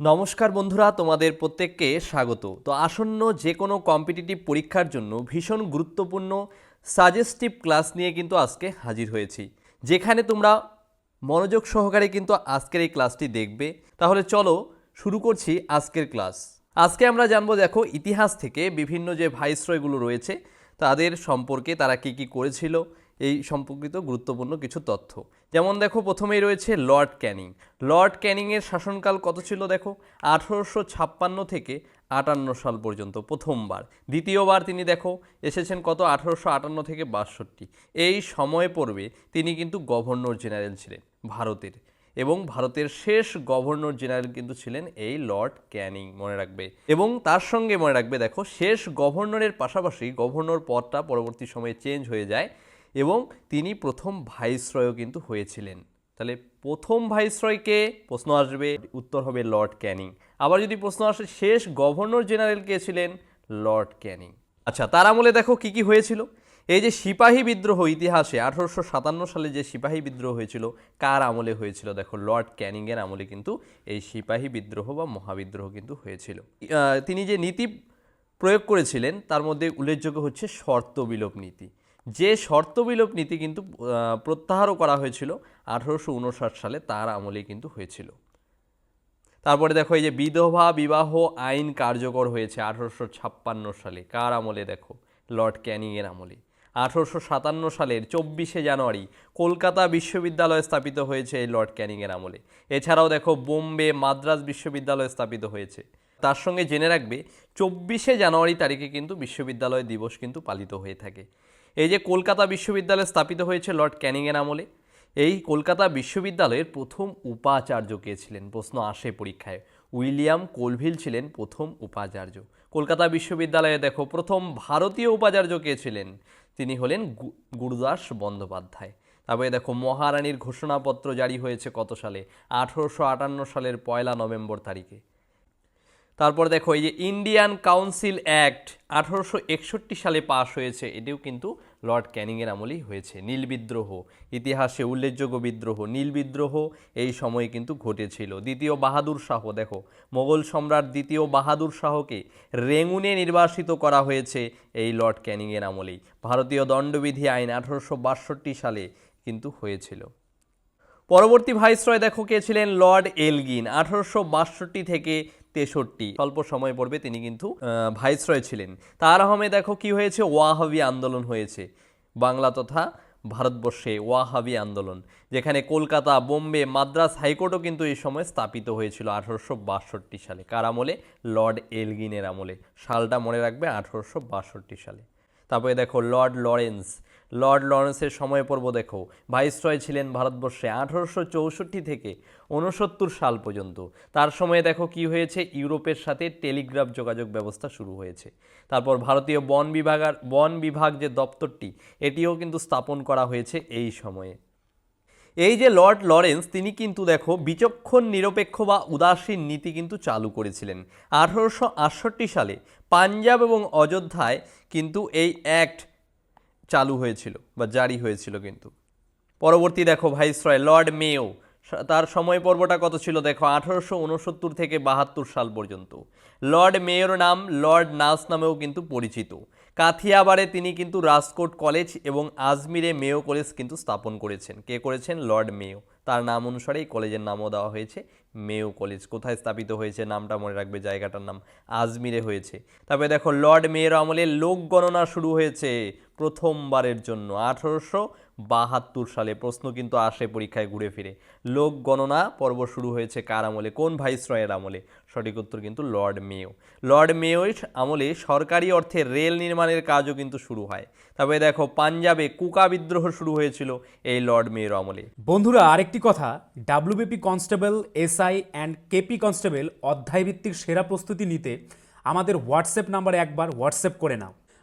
নমস্কার বন্ধুরা, তোমাদের প্রত্যেককে স্বাগত। তো আসন্ন যে কোনো কম্পিটিটিভ পরীক্ষার জন্য ভীষণ গুরুত্বপূর্ণ সাজেস্টিভ ক্লাস নিয়ে কিন্তু আজকে হাজির হয়েছি। যেখানে তোমরা মনোযোগ সহকারে কিন্তু আজকের এই ক্লাসটি দেখবে। তাহলে চলো শুরু করছি আজকের ক্লাস আজকে আমরা জানব, দেখো, ইতিহাস থেকে বিভিন্ন যে ভাইসরয়গুলো রয়েছে, তাদের সম্পর্কে তারা কি কি করেছিল, এই সম্পর্কিত গুরুত্বপূর্ণ কিছু তথ্য। যেমন দেখো প্রথমেই রয়েছে লর্ড ক্যানিং। লর্ড ক্যানিংয়ের শাসনকাল কত ছিল দেখো? আঠেরোশো ছাপ্পান্ন থেকে আটান্ন সাল পর্যন্ত, প্রথমবার। দ্বিতীয়বার তিনি দেখো এসেছেন কত? আঠেরোশো আটান্ন থেকে বাষট্টি। এই সময় পর্বে তিনি কিন্তু গভর্নর জেনারেল ছিলেন ভারতের এবং ভারতের শেষ গভর্নর জেনারেল কিন্তু ছিলেন এই লর্ড ক্যানিং, মনে রাখবে। এবং তার সঙ্গে মনে রাখবে দেখো, শেষ গভর্নরের পাশাপাশি গভর্নর পদটা পরবর্তী সময়ে চেঞ্জ হয়ে যায় এবং তিনি প্রথম ভাইসরয়ও কিন্তু হয়েছিলেন। তাহলে প্রথম ভাইসরয়কে প্রশ্ন আসবে, উত্তর হবে লর্ড ক্যানিং। আবার যদি প্রশ্ন আসে, শেষ গভর্নর জেনারেল কে ছিলেন? Lord Canning. আচ্ছা তার আমলে দেখো কি কি হয়েছিল। এই যে সিপাহী বিদ্রোহ ইতিহাসে আঠারোশো সাতান্ন সালে যে সিপাহী বিদ্রোহ হয়েছিল, কার আমলে হয়েছিল? দেখো, লর্ড ক্যানিংয়ের আমলে কিন্তু এই সিপাহী বিদ্রোহ বা মহাবিদ্রোহ কিন্তু হয়েছিল। তিনি যে নীতি প্রয়োগ করেছিলেন, তার মধ্যে উল্লেখযোগ্য হচ্ছে শর্ত বিলোপ নীতি। যে শর্ত বিলোপ নীতি কিন্তু প্রত্যাহারও করা হয়েছিল আঠারোশো উনষাট সালে, তার আমলেই কিন্তু হয়েছিল। তারপরে দেখো, এই যে বিধবা বিবাহ আইন কার্যকর হয়েছে আঠারোশো ছাপ্পান্ন সালে। কার আমলে দেখো? লর্ড ক্যানিংয়ের আমলে। আঠারোশো সাতান্ন সালের চব্বিশে জানুয়ারি কলকাতা বিশ্ববিদ্যালয় স্থাপিত হয়েছে এই লর্ড ক্যানিংয়ের আমলে। এছাড়াও দেখো, বোম্বে মাদ্রাজ বিশ্ববিদ্যালয় স্থাপিত হয়েছে। তার সঙ্গে জেনে রাখবে, চব্বিশে জানুয়ারি তারিখে কিন্তু বিশ্ববিদ্যালয় দিবস কিন্তু পালিত হয়ে থাকে। এই যে কলকাতা বিশ্ববিদ্যালয় স্থাপিত হয়েছে লর্ড ক্যানিংয়ের আমলে, এই কলকাতা বিশ্ববিদ্যালয়ের প্রথম উপাচার্য কে ছিলেন? প্রশ্ন আসে পরীক্ষায়। উইলিয়াম কোলভিল ছিলেন প্রথম উপাচার্য। কলকাতা বিশ্ববিদ্যালয়ে দেখো, প্রথম ভারতীয় উপাচার্য কে ছিলেন? তিনি হলেন গুরুদাস বন্দ্যোপাধ্যায়। তারপরে দেখো, মহারানীর ঘোষণাপত্র জারি হয়েছে কত সালে? আঠেরোশো আটান্ন সালের পয়লা নভেম্বর তারিখে। তারপর দেখো, এই যে ইন্ডিয়ান কাউন্সিল অ্যাক্ট আঠারোশো একষট্টি সালে পাশ হয়েছে, এটিও কিন্তু লর্ড ক্যানিংয়ের আমলেই হয়েছে। নীল বিদ্রোহ, ইতিহাসে উল্লেখযোগ্য বিদ্রোহ। নীল বিদ্রোহ এই সময়ে কিন্তু ঘটেছিল। দ্বিতীয় বাহাদুর শাহ, দেখো, মোগল সম্রাট দ্বিতীয় বাহাদুর শাহকে রেঙ্গুনে নির্বাসিত করা হয়েছে এই লর্ড ক্যানিংয়ের আমলেই। ভারতীয় দণ্ডবিধি আইন আঠারোশো বাষট্টি সালে কিন্তু হয়েছিল। পরবর্তী ভাইসরয় দেখো কে ছিলেন? লর্ড এলগিন, আঠারোশো বাষট্টি থেকে তেষট্টি। অল্প সময় পড়বে তিনি কিন্তু ভাইসরয় ছিলেন। তার আহমে দেখো কি হয়েছে? ওয়াহাবি আন্দোলন হয়েছে। বাংলা তথা ভারতবর্ষে ওয়াহাবি আন্দোলন, যেখানে কলকাতা, বোম্বে, মাদ্রাস হাইকোর্টও কিন্তু এই সময় স্থাপিত হয়েছিল আঠারোশো বাষট্টি সালে। কার আমলে? লর্ড এলগিনের আমলে। সালটা মনে রাখবে আঠারোশো বাষট্টি সালে। তারপরে দেখো লর্ড লরেন্স লর্ড লরেন্সের সময় পর্ব দেখো। ভাইসরয় ছিলেন ভারতবর্ষে আঠারোশো চৌষট্টি থেকে উনসত্তর সাল পর্যন্ত। তার সময়ে দেখো কি হয়েছে? ইউরোপের সাথে টেলিগ্রাফ যোগাযোগ ব্যবস্থা শুরু হয়েছে। তারপর ভারতীয় বন বিভাগ বন বিভাগ যে দপ্তরটি, এটিও কিন্তু স্থাপন করা হয়েছে এই সময়ে। এই যে লর্ড লরেন্স, তিনি কিন্তু দেখো বিচক্ষণ, নিরপেক্ষ বা উদাসীন নীতি কিন্তু চালু করেছিলেন। আঠারোশো আটষট্টি সালে পাঞ্জাব এবং অযোধ্যায় কিন্তু এই অ্যাক্ট চালু হয়েছিল বা জারি হয়েছিল কিন্তু। পরবর্তী দেখো ভাইসরয় লর্ড মেও তার সময় পর্বটা কত ছিল দেখো? আঠারোশো উনসত্তর থেকে বাহাত্তর সাল পর্যন্ত। লর্ড মেয়র নাম লর্ড নাস নামেও কিন্তু পরিচিত। কাথিয়াবারে তিনি কিন্তু রাজকোট কলেজ এবং আজমিরে মেয়ো কলেজ কিন্তু স্থাপন করেছেন। কে করেছেন? Lord Mayo. তার নাম অনুসারে এই কলেজের নামও দেওয়া হয়েছে, মেয়ো কলেজ। কোথায় স্থাপিত হয়েছে নামটা মনে রাখবে জায়গাটার নাম আজমিরে হয়েছে। তারপরে দেখো, লর্ড মেয়ের আমলে লোক গণনা শুরু হয়েছে প্রথমবারের জন্য। আঠারোশো বাহাত্তর সালে প্রশ্ন কিন্তু আসে পরীক্ষায় ঘুরে ফিরে। লোক গণনা পর্ব শুরু হয়েছে কার আমলে? কোন ভাইসরয়ের আমলে? সঠিক উত্তর কিন্তু লর্ড মেও লর্ড মেয়ের আমলে সরকারি অর্থে রেল নির্মাণের কাজও কিন্তু শুরু হয়। তবে দেখো, পাঞ্জাবে কুকা বিদ্রোহ শুরু হয়েছিল এই লর্ড মেয়ের আমলে। বন্ধুরা, আরেকটি কথা, WBP constable, SI and KP constable অধ্যায়ভিত্তিক সেরা প্রস্তুতি নিতে আমাদের হোয়াটসঅ্যাপ নাম্বারে একবার হোয়াটসঅ্যাপ করে নাও।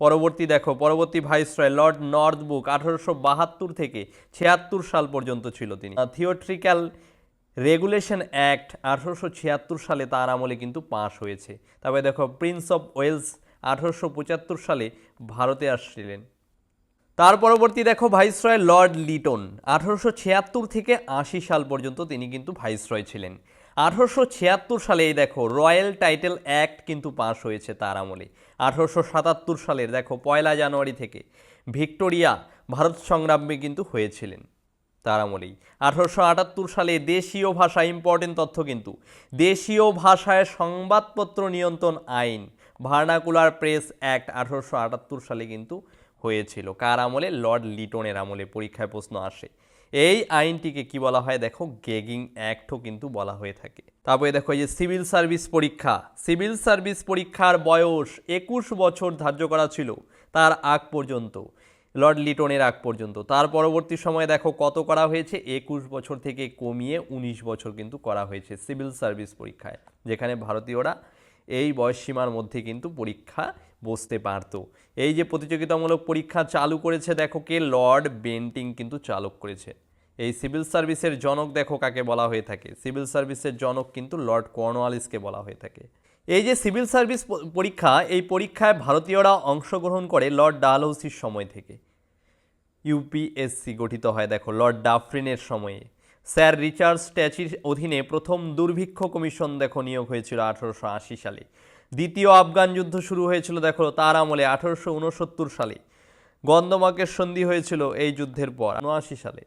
পরবর্তী দেখো, পরবর্তী ভাইসরয় লর্ড নর্থবুক আঠারোশো বাহাত্তর থেকে ছিয়াত্তর সাল পর্যন্ত ছিল তিনি। থিওট্রিক্যাল রেগুলেশন অ্যাক্ট আঠারোশো ছিয়াত্তর সালে তার আমলে কিন্তু পাশ হয়েছে। তবে দেখো প্রিন্স অফ ওয়েলস আঠারোশো পঁচাত্তর সালে ভারতে আসছিলেন। তার পরবর্তী দেখো ভাইসরয় লর্ড লিটন আঠারোশো ছিয়াত্তর থেকে আশি সাল পর্যন্ত তিনি কিন্তু ভাইসরয় ছিলেন। আঠারোশো ছিয়াত্তর সালে এই দেখো রয়্যাল টাইটেল অ্যাক্ট কিন্তু পাশ হয়েছে তার আমলে। আঠারোশো সাতাত্তর সালের দেখো পয়লা জানুয়ারি থেকে ভিক্টোরিয়া ভারত সংগ্রামে কিন্তু হয়েছিলেন তার আমলেই। আঠারোশো আটাত্তর সালে দেশীয় ভাষা ইম্পর্টেন্ট তথ্য কিন্তু। দেশীয় ভাষায় সংবাদপত্র নিয়ন্ত্রণ আইন, ভার্নাকুলার প্রেস অ্যাক্ট আঠারোশো আটাত্তর সালে কিন্তু হয়েছিল। কার আমলে? লর্ড লিটনের আমলে পরীক্ষায় প্রশ্ন আসে। এই আইনটিকে কি বলা হয়? দেখো, গেগিং অ্যাক্টও কিন্তু বলা হয়ে থাকে। তারপরে দেখো, এই যে সিভিল সার্ভিস পরীক্ষা। সিভিল সার্ভিস পরীক্ষার বয়স একুশ বছর ধার্য করা ছিল তার আগ পর্যন্ত, লর্ড লিটনের আগ পর্যন্ত। তার পরবর্তী সময়ে দেখো, কত করা হয়েছে? একুশ বছর থেকে কমিয়ে উনিশ বছর কিন্তু করা হয়েছে সিভিল সার্ভিস পরীক্ষায়, যেখানে ভারতীয়রা এই বয়সসীমার মধ্যে কিন্তু পরীক্ষা বসতে পারত। এই যে প্রতিযোগিতামূলক পরীক্ষা চালু করেছে, দেখো কে? লর্ড বেন্টিং কিন্তু চালক করেছে। এই সিভিল সার্ভিসের জনক দেখো কাকে বলা হয়ে থাকে। সিভিল সার্ভিসের জনক কিন্তু লর্ড কর্নওয়ালিসকে বলা হয়ে থাকে। এই যে সিভিল সার্ভিস পরীক্ষা, এই পরীক্ষায় ভারতীয়রা অংশগ্রহণ করে লর্ড ডালহৌসির সময় থেকে। ইউপিএসসি গঠিত হয়, দেখো, লর্ড ডাফরিনের সময়ে। স্যার রিচার্ড স্ট্যাচির অধীনে প্রথম দুর্ভিক্ষ কমিশন, দেখো, নিয়োগ হয়েছিল আঠারোশো আশি সালে। দ্বিতীয় আফগান যুদ্ধ শুরু হয়েছিল, দেখো, তার আমলে আঠারোশো উনসত্তর সালে। গন্ধমাকের সন্ধি হয়েছিল এই যুদ্ধের পর উনআশি সালে।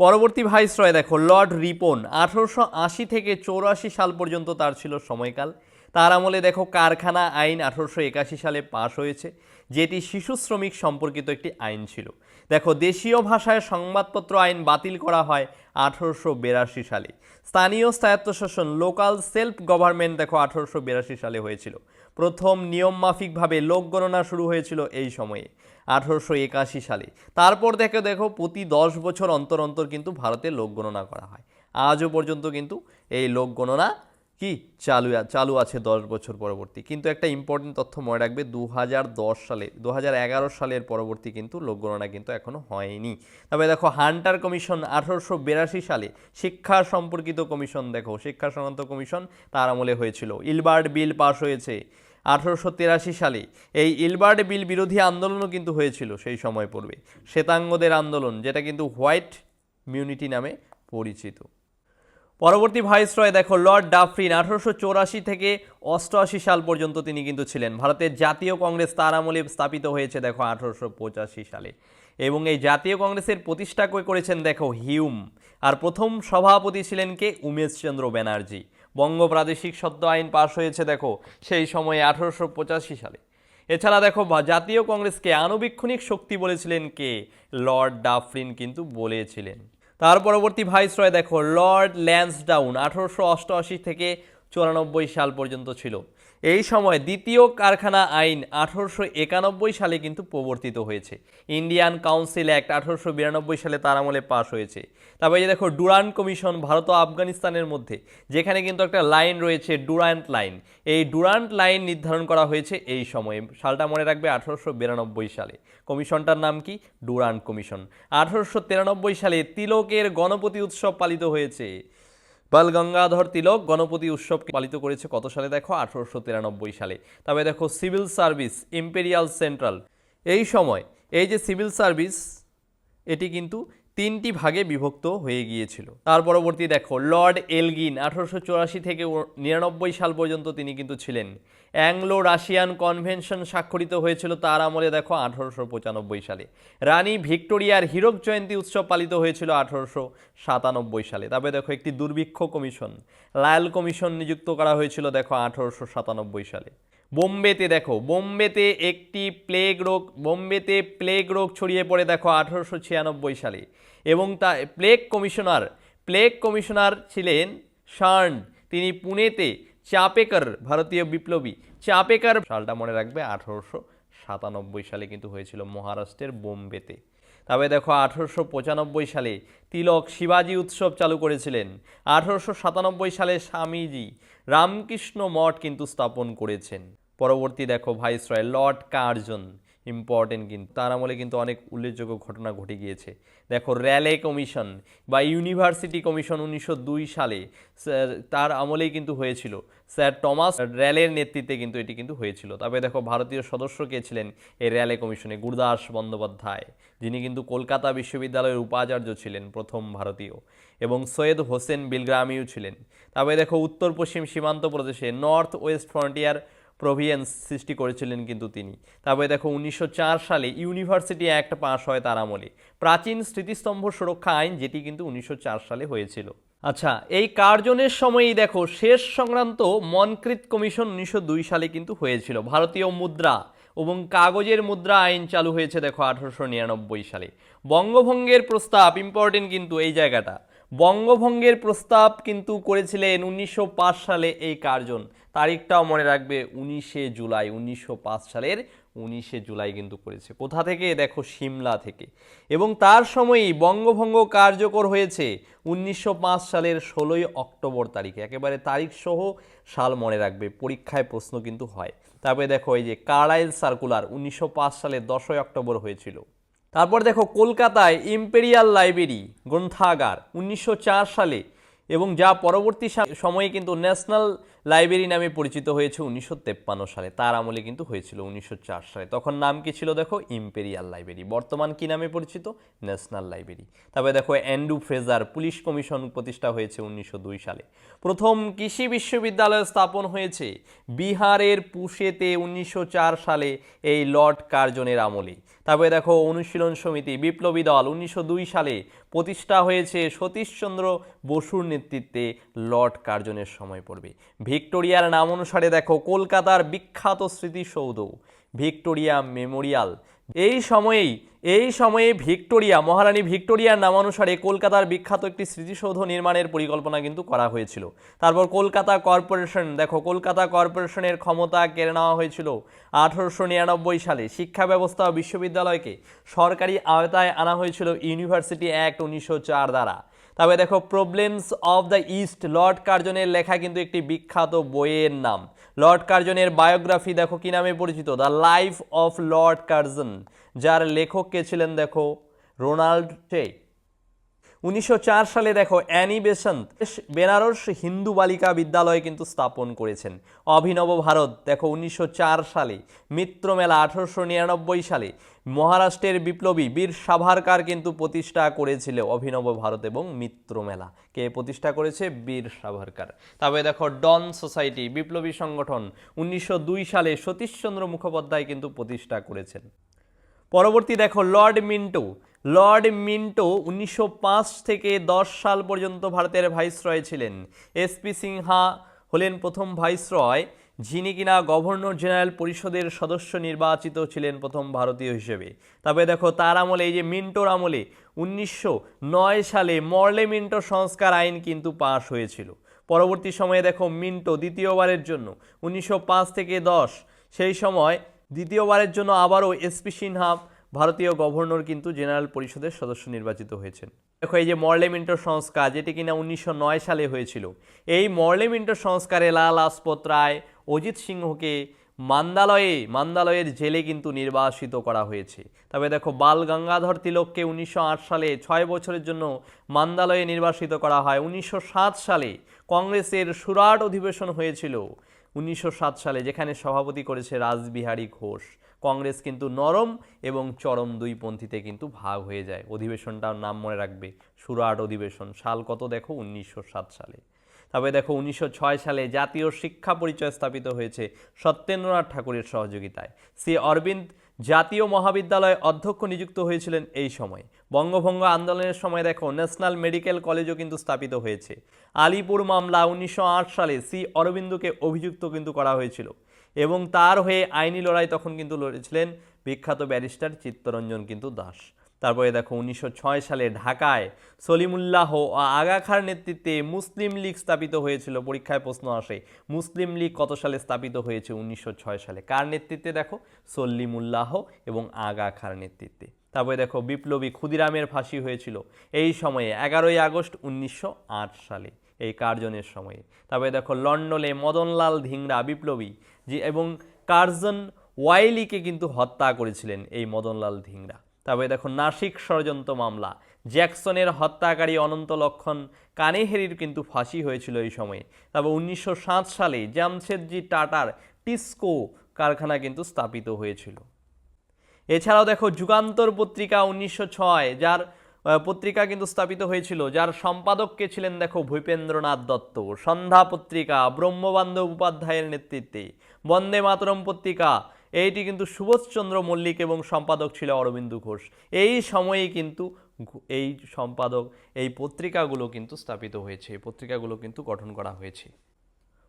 পরবর্তী ভাইসরয়, দেখো, লর্ড রিপন, আঠারোশো আশি থেকে চৌরাশি সাল পর্যন্ত তার ছিল সময়কাল। তার আমলে, দেখো, কারখানা আইন আঠারোশো একাশি সালে পাশ হয়েছে, যেটি শিশু শ্রমিক সম্পর্কিত একটি আইন ছিল। দেখো, দেশীয় ভাষায় সংবাদপত্র আইন বাতিল করা হয় আঠারোশো বেরাশি সালে। স্থানীয় স্বায়ত্তশাসন লোকাল সেলফ গভর্নমেন্ট দেখো আঠারোশো বেরাশি সালে হয়েছিল। প্রথম নিয়মমাফিকভাবে লোক গণনা শুরু হয়েছিল এই সময়ে, আঠারোশো একাশি সালে। তারপর দেখে, দেখো, প্রতি দশ বছর অন্তর অন্তর কিন্তু ভারতে লোক গণনা করা হয়। আজও পর্যন্ত কিন্তু এই লোক গণনা কি? চালু চালু আছে দশ বছর পরবর্তী। কিন্তু একটা ইম্পর্টেন্ট তথ্য মনে রাখবে দু হাজার দশ সালে দু হাজার এগারো সালের পরবর্তী কিন্তু লোক গণনা কিন্তু এখনও হয়নি। তবে দেখো হান্টার কমিশন আঠারোশো বিরাশি সালে শিক্ষা সম্পর্কিত কমিশন দেখো, শিক্ষা সংক্রান্ত কমিশন তার আমলে হয়েছিল। ইলবার্ট বিল পাস হয়েছে আঠারোশো তেরাশি সালে। এই ইলবার্ট বিল বিরোধী আন্দোলনও কিন্তু হয়েছিল সেই সময় পূর্বে। শ্বেতাঙ্গদের আন্দোলন, যেটা কিন্তু হোয়াইট মিউনিটি নামে পরিচিত। পরবর্তী ভাইসরয় দেখো, লর্ড ডাফরিন আঠারোশো চৌরাশি থেকে অষ্টআশি সাল পর্যন্ত তিনি কিন্তু ছিলেন। ভারতের জাতীয় কংগ্রেস তার আমলে স্থাপিত হয়েছে, দেখো, আঠারোশো পঁচাশি সালে। এবং এই জাতীয় কংগ্রেসের প্রতিষ্ঠা করেছেন, দেখো, হিউম। আর প্রথম সভাপতি ছিলেন কে? উমেশচন্দ্র ব্যানার্জি। বঙ্গ প্রাদেশিক সদ্য আইন পাশ হয়েছে, দেখো, সেই সময়ে আঠারোশো পঁচাশি সালে। এছাড়া, দেখো জাতীয় কংগ্রেসকে আণুবীক্ষণিক শক্তি বলেছিলেন কে? লর্ড ডাফরিন কিন্তু বলেছিলেন। তার পরবর্তী ভাইসরয় দেখো লর্ড ল্যান্সডাউন আঠারোশো অষ্টআশি থেকে চুরানব্বই সাল পর্যন্ত ছিল। এই সময় দ্বিতীয় কারখানা আইন আঠারোশো একানব্বই সালে কিন্তু প্রবর্তিত হয়েছে। ইন্ডিয়ান কাউন্সিল অ্যাক্ট আঠারোশো বিরানব্বই সালে তার আমলে পাশ হয়েছে। তারপরে যে দেখো ডুরান কমিশন ভারত ও আফগানিস্তানের মধ্যে, যেখানে কিন্তু একটা লাইন রয়েছে, ডুরান্ট লাইন। এই ডুরান্ট লাইন নির্ধারণ করা হয়েছে এই সময়ে। সালটা মনে রাখবে আঠারোশো বিরানব্বই সালে। কমিশনটার নাম কি? Durand commission. আঠারোশো তিরানব্বই সালে তিলকের গণপতি উৎসব পালিত হয়েছে। বাল গঙ্গাধর তিলক গণপতি উৎসব পালিত করেছে কত সালে দেখো? আঠারোশো তিরানব্বই সালে। তবে দেখো, সিভিল সার্ভিস, ইম্পেরিয়াল সেন্ট্রাল, এই সময় এই যে সিভিল সার্ভিস, এটি কিন্তু তিনটি ভাগে বিভক্ত হয়ে গিয়েছিল। তার পরবর্তী দেখো, লর্ড এলগিন, আঠারোশো চুরাশি থেকে নিরানব্বই সাল পর্যন্ত তিনি কিন্তু ছিলেন। অ্যাংলো রাশিয়ান কনভেনশন স্বাক্ষরিত হয়েছিল তার আমলে, দেখো, আঠারোশো পঁচানব্বই সালে। রানী ভিক্টোরিয়ার হীরক জয়ন্তী উৎসব পালিত হয়েছিল আঠারোশো সাতানব্বই সালে। তবে দেখো, একটি দুর্ভিক্ষ কমিশন লায়াল কমিশন নিযুক্ত করা হয়েছিল, দেখো, আঠারোশো সাতানব্বই সালে। বোম্বেতে দেখো, বোম্বেতে একটি প্লেগ রোগ, বোম্বেতে প্লেগ রোগ ছড়িয়ে পড়ে, দেখো, আঠারোশো ছিয়ানব্বই সালে। এবং তা, প্লেগ কমিশনার প্লেগ কমিশনার ছিলেন শার্ন। তিনি পুনেতে চাপেকর, ভারতীয় বিপ্লবী চাপেকার, সালটা মনে রাখবে আঠারোশো সাতানব্বই সালে কিন্তু হয়েছিল মহারাষ্ট্রের বোম্বেতে। তবে দেখো, আঠারোশো পঁচানব্বই সালে তিলক শিবাজি উৎসব চালু করেছিলেন। আঠারোশো সাতানব্বই সালে স্বামীজি রামকৃষ্ণ মঠ কিন্তু স্থাপন করেছেন। পরবর্তী দেখো ভাইসরয় লর্ড কার্জন। ইম্পর্টেন্ট কিন্তু। তার আমলে কিন্তু অনেক উল্লেখযোগ্য ঘটনা ঘটে গিয়েছে। দেখো, র্যালে কমিশন বা ইউনিভার্সিটি কমিশন উনিশশো দুই সালে তার আমলেই কিন্তু হয়েছিল। স্যার টমাস র্যালের নেতৃত্বে কিন্তু এটি কিন্তু হয়েছিল। তবে দেখো, ভারতীয় সদস্য কে ছিলেন এই র্যালে কমিশনে? গুরদাস বন্দ্যোপাধ্যায়। যিনি কিন্তু কলকাতা বিশ্ববিদ্যালয়ের উপাচার্য ছিলেন প্রথম ভারতীয়। এবং সৈয়দ হোসেন বিলগ্রামিও ছিলেন। তবে দেখো উত্তর পশ্চিম সীমান্ত প্রদেশে নর্থ ওয়েস্ট ফ্রন্টিয়ার প্রভিয়েন্স সৃষ্টি করেছিলেন কিন্তু তিনি। তারপরে দেখো, উনিশশো চার সালে ইউনিভার্সিটি অ্যাক্ট পাশ হয় তার আমলে। প্রাচীন স্মৃতিস্তম্ভ সুরক্ষা আইন, যেটি কিন্তু উনিশশো চার সালে হয়েছিল। আচ্ছা এই কার্জনের সময়ই দেখো, শেষ সংক্রান্ত মনকৃত কমিশন উনিশশো দুই সালে কিন্তু হয়েছিল। ভারতীয় মুদ্রা এবং কাগজের মুদ্রা আইন চালু হয়েছে দেখো, আঠারোশো নিরানব্বই সালে। বঙ্গভঙ্গের প্রস্তাব ইম্পর্টেন্ট কিন্তু এই জায়গাটা। বঙ্গভঙ্গের প্রস্তাব কিন্তু করেছিলেন উনিশশো পাঁচ সালে এই কার্জন। তারিখটাও মনে রাখবে উনিশে জুলাই, উনিশশো পাঁচ সালের উনিশে জুলাই কিন্তু করেছে। কোথা থেকে? দেখো সিমলা থেকে। এবং তার সময়ই বঙ্গভঙ্গ কার্যকর হয়েছে উনিশশো পাঁচ সালের ষোলোই অক্টোবর তারিখে। একেবারে তারিখ সহ সাল মনে রাখবে, পরীক্ষায় প্রশ্ন কিন্তু হয়। তারপরে দেখো এই যে কার্লাইল সার্কুলার উনিশশো পাঁচ সালের দশই অক্টোবর হয়েছিল। তারপর দেখো কলকাতায় ইম্পেরিয়াল লাইব্রেরি, গ্রন্থাগার, উনিশশো চার সালে এবং যা পরবর্তী সময়ে কিন্তু ন্যাশনাল লাইব্রেরি নামে পরিচিত হয়েছে উনিশশো সালে। তার আমলে কিন্তু হয়েছিল উনিশশো চার সালে। তখন নাম কি ছিল দেখো? Imperial library. বর্তমান কি নামে পরিচিত? National library. তারপরে দেখো অ্যান্ডু ফ্রেজার পুলিশ কমিশন প্রতিষ্ঠা হয়েছে উনিশশো দুই সালে। প্রথম কৃষি বিশ্ববিদ্যালয় স্থাপন হয়েছে বিহারের পুশেতে উনিশশো সালে এই লর্ড কার্জনের আমলে। তারপরে দেখো অনুশীলন সমিতি, বিপ্লবী দল, উনিশশো দুই সালে প্রতিষ্ঠা হয়েছে সতীশচন্দ্র বসুর নেতৃত্বে লর্ড কার্জনের সময় পড়বে। ভিক্টোরিয়ার নাম অনুসারে দেখো, কলকাতার বিখ্যাত স্মৃতিসৌধ, ভিক্টোরিয়া মেমোরিয়াল। এই সময়েই, এই সময়ে ভিক্টোরিয়া, মহারানী ভিক্টোরিয়ার নামানুসারে কলকাতার বিখ্যাত একটি স্মৃতিসৌধ নির্মাণের পরিকল্পনা কিন্তু করা হয়েছিল। তারপর কলকাতা কর্পোরেশন, দেখো কলকাতা কর্পোরেশনের ক্ষমতা কেড়ে নেওয়া হয়েছিল আঠারোশো নিরানব্বই সালে। শিক্ষা ব্যবস্থা ও বিশ্ববিদ্যালয়কে সরকারি আওতায় আনা হয়েছিল ইউনিভার্সিটি অ্যাক্ট উনিশশো চার দ্বারা। তবে দেখো problems of the East, Lord কার্জনের লেখা কিন্তু একটি বিখ্যাত বইয়ের নাম। লর্ড কার্জনের বায়োগ্রাফি দেখো কি নামে পরিচিত? The life of Lord Curzon. যার লেখক কে ছিলেন দেখো? রোনাল্ড টে উনিশশো চার সালে দেখো অ্যানি বেসন্ত বেনারস হিন্দু বালিকা বিদ্যালয় কিন্তু স্থাপন করেছেন। অভিনব ভারত, দেখো উনিশশো চার সালে। মিত্রমেলা আঠারোশো নিরানব্বই সালে। মহারাষ্ট্রের বিপ্লবী বীর সাভারকার কিন্তু প্রতিষ্ঠা করেছিল অভিনব ভারত এবং মিত্রমেলা কে প্রতিষ্ঠা করেছে? বীর সাভারকার। তবে দেখো ডন সোসাইটি বিপ্লবী সংগঠন উনিশশো দুই সালে সতীশচন্দ্র মুখোপাধ্যায় কিন্তু প্রতিষ্ঠা করেছেন। পরবর্তী দেখো লর্ড মিন্টো। লর্ড মিন্টো উনিশশো পাঁচ থেকে দশ সাল পর্যন্ত ভারতের ভাইসরয় ছিলেন। এসপি সিনহা হলেন প্রথম ভাইসরয়, যিনি কিনা গভর্নর জেনারেল পরিষদের সদস্য নির্বাচিত ছিলেন প্রথম ভারতীয় হিসেবে। তবে দেখো, তার আমলে, এই যে মিন্টোর আমলে, উনিশশো নয় সালে মর্লে মিন্টো সংস্কার আইন কিন্তু পাশ হয়েছিল। পরবর্তী সময়ে দেখো, মিন্টো দ্বিতীয়বারের জন্য, উনিশশো পাঁচ থেকে দশ, সেই সময় দ্বিতীয়বারের জন্য আবারও এসপি সিনহা ভারতীয় গভর্নর কিন্তু জেনারেল পরিষদের সদস্য নির্বাচিত হয়েছেন। দেখো, এই যে মর্লেমিন্টো সংস্কার, যেটি কিনা উনিশশো নয় সালে হয়েছিল, এই মর্লেমিন্টো সংস্কারে লাল লাজপত রায়, অজিত সিংহকে মান্দালয়ে, মান্দালয়ের জেলে কিন্তু নির্বাসিত করা হয়েছে। তবে দেখো, বাল গঙ্গাধর তিলককে উনিশশো আট সালে ছয় বছরের জন্য মান্দালয়ে নির্বাসিত করা হয়। উনিশশো সাত সালে কংগ্রেসের সুরাট অধিবেশন হয়েছিল, উনিশশো সাত সালে, যেখানে সভাপতি করেছে রাসবিহারী ঘোষ। কংগ্রেস কিন্তু নরম এবং চরম দুই পন্থীতে কিন্তু ভাগ হয়ে যায়। অধিবেশনটার নাম মনে রাখবে, সুরাট অধিবেশন। সাল কত দেখো? উনিশশো সাত সালে। তবে দেখো, উনিশশো ছয় সালে জাতীয় শিক্ষা পরিচয় স্থাপিত হয়েছে সত্যেন্দ্রনাথ ঠাকুরের সহযোগিতায়। শ্রী অরবিন্দ জাতীয় মহাবিদ্যালয় অধ্যক্ষ নিযুক্ত হয়েছিলেন এই সময়। বঙ্গভঙ্গ আন্দোলনের সময় দেখো, ন্যাশনাল মেডিকেল কলেজও কিন্তু স্থাপিত হয়েছে। আলিপুর মামলা উনিশশো আট সালে শ্রী অরবিন্দকে অভিযুক্ত কিন্তু করা হয়েছিল। এবং তার হয়ে আইনি লড়াই তখন কিন্তু লড়েছিলেন বিখ্যাত ব্যারিস্টার চিত্তরঞ্জন কিন্তু দাস। তারপরে দেখো উনিশশো ছয় সালে ঢাকায় সলিমুল্লাহ ও আগা খার নেতৃত্বে মুসলিম লীগ স্থাপিত হয়েছিল। পরীক্ষায় প্রশ্ন আসে, মুসলিম লীগ কত সালে স্থাপিত হয়েছে উনিশশো ছয় সালে? কার নেতৃত্বে দেখো? সল্লিমুল্লাহ এবং আগা খার নেতৃত্বে। তারপরে দেখো বিপ্লবী ক্ষুদিরামের ফাঁসি হয়েছিল এই সময়ে, এগারোই আগস্ট উনিশশো আট সালে, এই কার্জনের সময়ে। তারপরে দেখো লন্ডনে মদনলাল ধিংরা বিপ্লবী এবং কার্জন ওয়াইলিকে কিন্তু হত্যা করেছিলেন এই মদনলাল ধিংরা। তারপরে দেখো নাসিক ষড়যন্ত্র মামলা। জ্যাকসনের হত্যাকারী অনন্ত লক্ষণ কানেহেরির কিন্তু ফাঁসি হয়েছিল এই সময়ে। তারপর উনিশশো সালে জামশেদজি টাটার টিস্কো কারখানা কিন্তু স্থাপিত হয়েছিল। এছাড়াও দেখো, যুগান্তর পত্রিকা উনিশশো ছয়, যার পত্রিকা কিন্তু স্থাপিত হয়েছিল, যার সম্পাদক কে ছিলেন দেখো ভূপেন্দ্রনাথ দত্ত। সন্ধ্যা পত্রিকা, ব্রহ্মবান্ধব উপাধ্যায়ের নেতৃত্বে। বন্দে মাতরম পত্রিকা এইটি কিন্তু সুভাষচন্দ্র মল্লিক এবং সম্পাদক ছিল অরবিন্দু ঘোষ। এই সময়েই কিন্তু এই সম্পাদক, এই পত্রিকাগুলো কিন্তু স্থাপিত হয়েছে, পত্রিকাগুলো কিন্তু গঠন করা হয়েছে।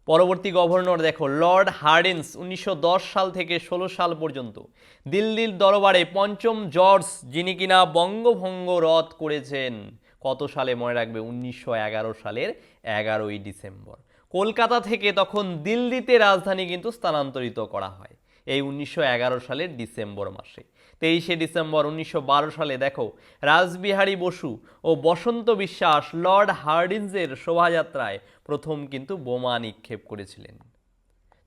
পরবর্তী গভর্নর দেখো, লর্ড হার্ডিন্স, উনিশশো সাল থেকে ষোলো সাল পর্যন্ত। দিল্লির দরবারে পঞ্চম জর্জ, যিনি কিনা বঙ্গভঙ্গ রদ করেছেন, কত সালে মনে রাখবে? উনিশশো এগারো সালের এগারোই ডিসেম্বর। কলকাতা থেকে তখন দিল্লিতে রাজধানী কিন্তু স্থানান্তরিত করা হয়, এই উনিশশো এগারো সালের ডিসেম্বর মাসে। তেইশে ডিসেম্বর উনিশশো বারো সালে, দেখো, রাসবিহারী বসু ও বসন্ত বিশ্বাস লর্ড হার্ডিন্সের শোভাযাত্রায় প্রথম কিন্তু বোমা নিক্ষেপ করেছিলেন।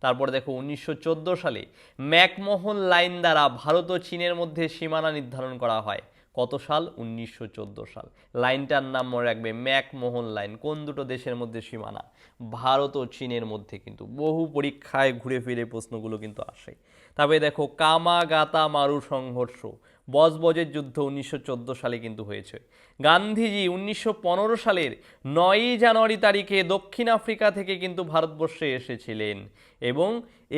তারপর দেখো, উনিশশো চোদ্দ সালে ম্যাকমোহন লাইন দ্বারা ভারত ও চীনের মধ্যে সীমানা নির্ধারণ করা হয়। কত সাল? উনিশশো চোদ্দ সাল। লাইনটার নাম মনে রাখবে ম্যাকমোহন লাইন, কোন দুটো দেশের মধ্যে সীমানা? ভারত ও চীনের মধ্যে কিন্তু। বহু পরীক্ষায় ঘুরে ফিরে প্রশ্নগুলো কিন্তু আসে। তবে দেখো, কামাগাতা মারু সংঘর্ষ বজবজের যুদ্ধ উনিশশো চোদ্দ সালে কিন্তু হয়েছে। গান্ধীজি উনিশশো পনেরো সালের নয়ই জানুয়ারি তারিখে দক্ষিণ আফ্রিকা থেকে কিন্তু ভারতবর্ষে এসেছিলেন এবং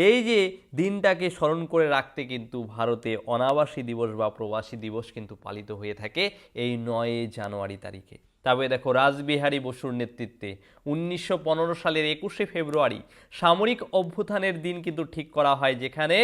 এই যে দিনটাকে স্মরণ করে রাখতে কিন্তু ভারতে অনাবাসী দিবস বা প্রবাসী দিবস কিন্তু পালিত হয়ে থাকে এই নয়ই জানুয়ারি তারিখে। তবে দেখো রাসবিহারী বসুর নেতৃত্বে উনিশশো পনেরো সালের একুশে ফেব্রুয়ারি সামরিক অভ্যুত্থানের দিন কিন্তু ঠিক করা হয়, যেখানে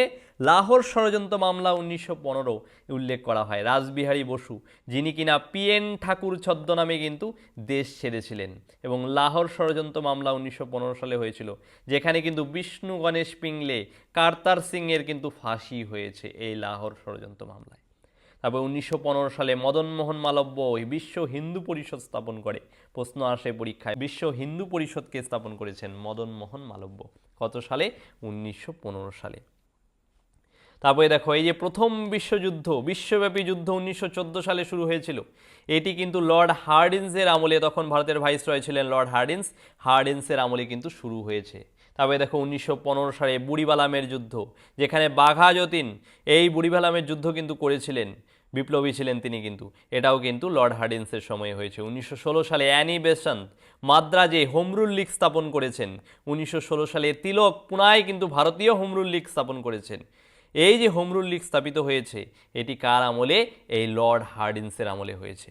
লাহোর ষড়যন্ত্র মামলা উনিশশো পনেরো উল্লেখ করা হয়। রাসবিহারী বসু, যিনি কিনা পিএন ঠাকুর ছদ্মনামে কিন্তু দেশ ছেড়েছিলেন এবং লাহোর ষড়যন্ত্র মামলা উনিশশো পনেরো সালে হয়েছিল, যেখানে কিন্তু বিষ্ণু গণেশ পিংলে কার্তার সিংয়ের কিন্তু ফাঁসি হয়েছে এই লাহোর ষড়যন্ত্র মামলায়। তারপর উনিশশো পনেরো সালে মদনমোহন মালব্য বিশ্ব হিন্দু পরিষদ স্থাপন করে। প্রশ্ন আসে পরীক্ষায়, বিশ্ব হিন্দু পরিষদকে স্থাপন করেছেন মদনমোহন মালব্য? কত সালে? উনিশশো পনেরো সালে। তারপরে দেখো, এই যে প্রথম বিশ্বযুদ্ধ, বিশ্বব্যাপী যুদ্ধ উনিশশো চোদ্দ সালে শুরু হয়েছিল। এটি কিন্তু লর্ড হার্ডিন্সের আমলে, তখন ভারতের ভাইসরয় ছিলেন লর্ড হার্ডিন্স হার্ডিন্সের আমলে কিন্তু শুরু হয়েছে। তারপরে দেখো উনিশশো পনেরো সালে বুড়িবালামের যুদ্ধ, যেখানে বাঘা যতীন এই বুড়িবালামের যুদ্ধ কিন্তু করেছিলেন, বিপ্লবী ছিলেন তিনি কিন্তু। এটাও কিন্তু লর্ড হার্ডিন্সের সময়ে হয়েছে। উনিশশো ষোলো সালে অ্যানি বেসান্ত মাদ্রাজে হোমরুল লীগ স্থাপন করেছেন। উনিশশো ষোলো সালে তিলক পুনায় কিন্তু ভারতীয় হোমরুল লীগ স্থাপন করেছেন। এই যে হোমরুল লীগ স্থাপিত হয়েছে, এটি কার আমলে? এই লর্ড হার্ডিন্সের আমলে হয়েছে।